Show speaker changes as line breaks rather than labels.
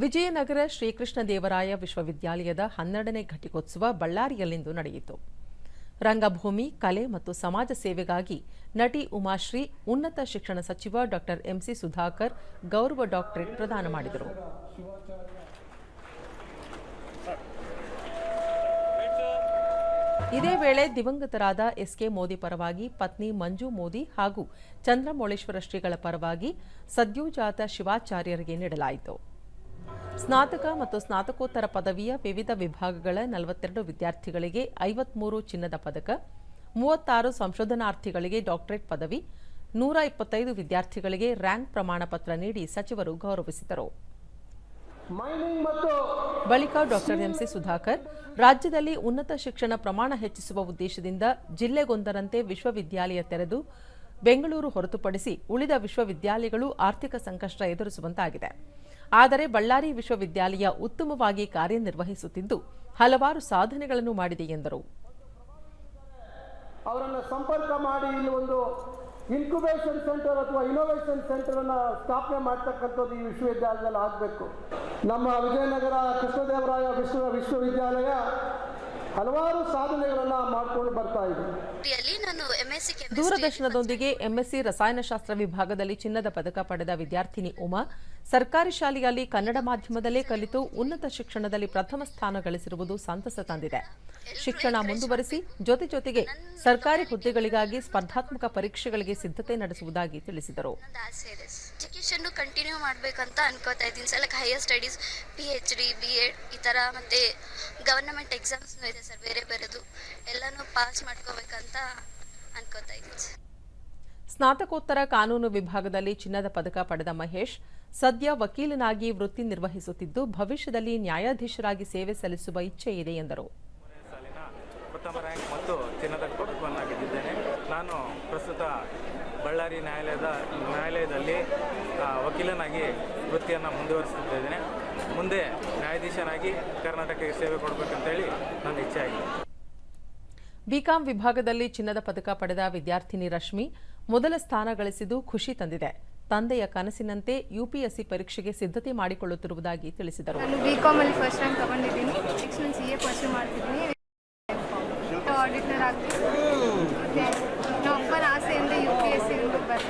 ವಿಜಯನಗರ ಶ್ರೀಕೃಷ್ಣ ದೇವರಾಯ ವಿಶ್ವವಿದ್ಯಾಲಯದ ಹನ್ನೆರಡನೇ ಘಟಿಕೋತ್ಸವ ಬಳ್ಳಾರಿಯಲ್ಲಿಂದು ನಡೆಯಿತು. ರಂಗಭೂಮಿ, ಕಲೆ ಮತ್ತು ಸಮಾಜ ಸೇವೆಗಾಗಿ ನಟಿ ಉಮಾಶ್ರೀ, ಉನ್ನತ ಶಿಕ್ಷಣ ಸಚಿವ ಡಾ ಎಂಸಿ ಸುಧಾಕರ್, ಗೌರವ ಡಾಕ್ಟರೇಟ್ ಪ್ರದಾನ ಮಾಡಿದರು. ಇದೇ ವೇಳೆ ದಿವಂಗತರಾದ ಎಸ್ಕೆ ಮೋದಿ ಪರವಾಗಿ ಪತ್ನಿ ಮಂಜು ಮೋದಿ ಹಾಗೂ ಚಂದ್ರಮೌಳೇಶ್ವರ ಶ್ರೀಗಳ ಪರವಾಗಿ ಸದ್ಯೋಜಾತ ಶಿವಾಚಾರ್ಯರಿಗೆ ನೀಡಲಾಯಿತು. ಸ್ನಾತಕ ಮತ್ತು ಸ್ನಾತಕೋತ್ತರ ಪದವಿಯ ವಿವಿಧ ವಿಭಾಗಗಳ ನಲವತ್ತೆರಡು ವಿದ್ಯಾರ್ಥಿಗಳಿಗೆ ಐವತ್ಮೂರು ಚಿನ್ನದ ಪದಕ ಮೂವತ್ತಾರು ಸಂಶೋಧನಾರ್ಥಿಗಳಿಗೆ ಡಾಕ್ಟರೇಟ್ ಪದವಿ ನೂರ ಇಪ್ಪತ್ತೈದು ವಿದ್ಯಾರ್ಥಿಗಳಿಗೆ ರ್ಯಾಂಕ್ ಪ್ರಮಾಣ ಪತ್ರ ನೀಡಿ ಸಚಿವರು ಗೌರವಿಸಿದರು. ಬಳಿಕ ಡಾಕ್ಟರ್ ಎಂಸಿ ಸುಧಾಕರ್ ರಾಜ್ಯದಲ್ಲಿ ಉನ್ನತ ಶಿಕ್ಷಣ ಪ್ರಮಾಣ ಹೆಚ್ಚಿಸುವ ಉದ್ದೇಶದಿಂದ ಜಿಲ್ಲೆಗೊಂದರಂತೆ ವಿಶ್ವವಿದ್ಯಾಲಯ ತೆರೆದು ಬೆಂಗಳೂರು ಹೊರತುಪಡಿಸಿ ಉಳಿದ ವಿಶ್ವವಿದ್ಯಾಲಯಗಳು ಆರ್ಥಿಕ ಸಂಕಷ್ಟ ಎದುರಿಸುವಂತಾಗಿದೆ. ಆದರೆ ಬಳ್ಳಾರಿ ವಿಶ್ವವಿದ್ಯಾಲಯ ಉತ್ತಮವಾಗಿ ಕಾರ್ಯನಿರ್ವಹಿಸುತ್ತಿದ್ದು ಹಲವಾರು ಸಾಧನೆಗಳನ್ನು ಮಾಡಿದೆ ಎಂದರು.
ಅವರನ್ನು ಸಂಪರ್ಕ ಮಾಡಿ ಇಲ್ಲಿ ಒಂದು ಇನ್ಕ್ಯುಬೇಷನ್ ಸೆಂಟರ್ ಅಥವಾ ಇನೋವೇಷನ್ ಸೆಂಟರ್ ಅನ್ನ ಸ್ಥಾಪನೆ ಮಾಡ್ತಕ್ಕಂಥದ್ದು ಈ ವಿಶ್ವವಿದ್ಯಾಲಯದಲ್ಲಿ ಆಗಬೇಕು. ನಮ್ಮ ವಿಜಯನಗರ ಕೃಷ್ಣದೇವರಾಯ ವಿಶ್ವ ವಿಶ್ವವಿದ್ಯಾಲಯ ಹಲವಾರು ಸಾಧನೆಗಳನ್ನ ಮಾಡ್ಕೊಂಡು ಬರ್ತಾ ಇದೆ
ಡಿಗ್ರಿಯಲ್ಲಿ ನಾನು ಎಂ ಎಸ್ ಸಿ
ದೂರದರ್ಶನದೊಂದಿಗೆ ಎಂಎಸ್ಸಿ ರಸಾಯನಶಾಸ್ತ್ರ ವಿಭಾಗದಲ್ಲಿ ಚಿನ್ನದ ಪದಕ ಪಡೆದ ವಿದ್ಯಾರ್ಥಿನಿ ಉಮಾ ಸರ್ಕಾರಿ ಶಾಲೆಯಲ್ಲಿ ಕನ್ನಡ ಮಾಧ್ಯಮದಲ್ಲೇ ಕಲಿತು ಉನ್ನತ ಶಿಕ್ಷಣದಲ್ಲಿ ಪ್ರಥಮ ಸ್ಥಾನ ಗಳಿಸಿರುವುದು ಸಂತಸ ತಂದಿದೆ. ಶಿಕ್ಷಣ ಮುಂದುವರಿಸಿ ಜೊತೆ ಜೊತೆಗೆ ಸರ್ಕಾರಿ ಹುದ್ದೆಗಳಿಗಾಗಿ ಸ್ಪರ್ಧಾತ್ಮಕ ಪರೀಕ್ಷೆಗಳಿಗೆ ಸಿದ್ಧತೆ ನಡೆಸುವುದಾಗಿ ತಿಳಿಸಿದರು.
ಎಜುಕೇಶನ್ ಕಂಟಿನ್ಯೂ ಮಾಡ್ಬೇಕಂತ ಅನ್ಕೋತಾ ಇದ್ದೀನಿ. Sir like higher studies P H D B Ed ಈ ಥರ ಮತ್ತು ಗವರ್ನಮೆಂಟ್ ಎಕ್ಸಾಮ್ಸ್ ಇದೆ ಸರ್ ಬೇರೆ ಬೇರೆದು. ಎಲ್ಲನೂ ಪಾಸ್ ಮಾಡ್ಕೋಬೇಕಂತ ಅನ್ಕೋತಾ ಇದ್ದೀನಿ ಸರ್.
ಸ್ನಾತಕೋತ್ತರ ಕಾನೂನು ವಿಭಾಗದಲ್ಲಿ ಚಿನ್ನದ ಪದಕ ಪಡೆದ ಮಹೇಶ್ ಸದ್ಯ ವಕೀಲನಾಗಿ ವೃತ್ತಿ ನಿರ್ವಹಿಸುತ್ತಿದ್ದು ಭವಿಷ್ಯದಲ್ಲಿ ನ್ಯಾಯಾಧೀಶರಾಗಿ ಸೇವೆ ಸಲ್ಲಿಸುವ ಇಚ್ಛೆ ಇದೆ ಎಂದರು.
ಸಾಲಿನ ಪ್ರಥಮ ರ್ಯಾಂಕ್ ಮತ್ತು ಚಿನ್ನದ ಪದಕವನ್ನು ಗೆದ್ದಿದ್ದೇನೆ ನಾನು ಪ್ರಸ್ತುತ ಬಳ್ಳಾರಿ ನ್ಯಾಯಾಲಯದ ನ್ಯಾಯಾಲಯದಲ್ಲಿ ವಕೀಲನಾಗಿ ವೃತ್ತಿಯನ್ನು ಮುಂದುವರಿಸುತ್ತಿದ್ದೇನೆ. ಮುಂದೆ ನ್ಯಾಯಾಧೀಶನಾಗಿ ಕರ್ನಾಟಕಕ್ಕೆ ಸೇವೆ ಕೊಡಬೇಕಂತೇಳಿ ನನ್ನ ಇಚ್ಛೆ ಆಗಿದೆ
ಬಿಕಾಂ ವಿಭಾಗದಲ್ಲಿ ಚಿನ್ನದ ಪದಕ ಪಡೆದ ವಿದ್ಯಾರ್ಥಿನಿ ರಶ್ಮಿ ಮೊದಲ ಸ್ಥಾನ ಗಳಿಸಿದ್ದು ಖುಷಿ ತಂದಿದೆ. ತಂದೆಯ ಕನಸಿನಂತೆ ಯುಪಿಎಸ್ಸಿ ಪರೀಕ್ಷೆಗೆ ಸಿದ್ಧತೆ ಮಾಡಿಕೊಳ್ಳುತ್ತಿರುವುದಾಗಿ ತಿಳಿಸಿದರು.
ನಾನು ಬಿ ಕಾಮಲ್ಲಿ ಫಸ್ಟ್ ರ್ಯಾಂಕ್ ತಗೊಂಡಿದ್ದೀನಿ. ನೆಕ್ಸ್ಟ್ ನಾನು ಸಿ ಎ ಪರ್ಸ್ಯೂ ಮಾಡ್ತಿದ್ದೀನಿ. ಆಡಿಟರ್ ಆಗಬೇಕು. ಮತ್ತು ನಮ್ಮ ಅಪ್ಪನ ಆಸೆ ಅಂದರೆ ಯು ಪಿ ಎಸ್ ಸಿ ಬರ್